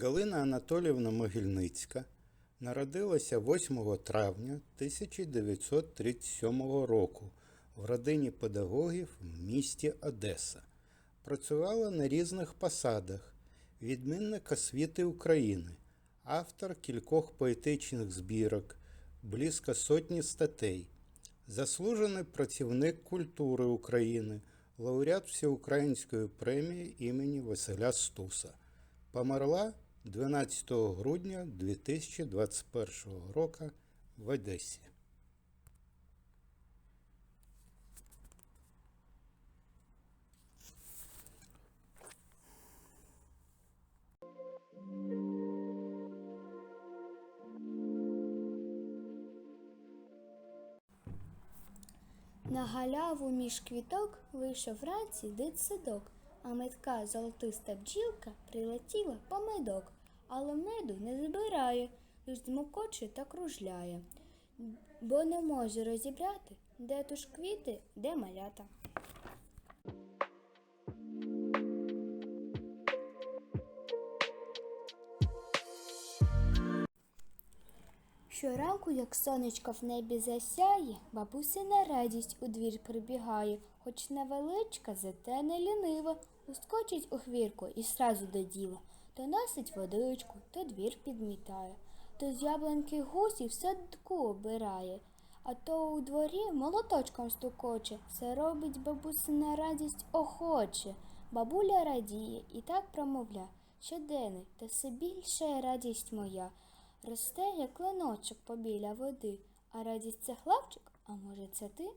Галина Анатоліївна Могильницька народилася 8 травня 1937 року в родині педагогів в місті Одеса. Працювала на різних посадах, відмінник освіти України, автор кількох поетичних збірок, близько сотні статей, заслужений працівник культури України, лауреат Всеукраїнської премії імені Василя Стуса. Померла 12 грудня 2021 року в Одесі. На галяву між квіток вийшов вранці дитсадок, а метка золотиста бджілка прилетіла по медок, але меду не збирає, лиш змокоче та кружляє, бо не може розібрати, де туж квіти, де малята. Щоранку, як сонечко в небі засяє, бабусина радість у двір прибігає, хоч невеличка, зате не лінива, ускочить у хвірку і сразу до діла, то носить водичку, то двір підмітає, то з яблуньки гусі в садку обирає, а то у дворі молоточком стукоче, все робить бабусина радість охоче. Бабуля радіє і так промовля, щоденний, та все більша радість моя. Росте, як клиночок побіля води, а радість це хлопчик, а може це ти?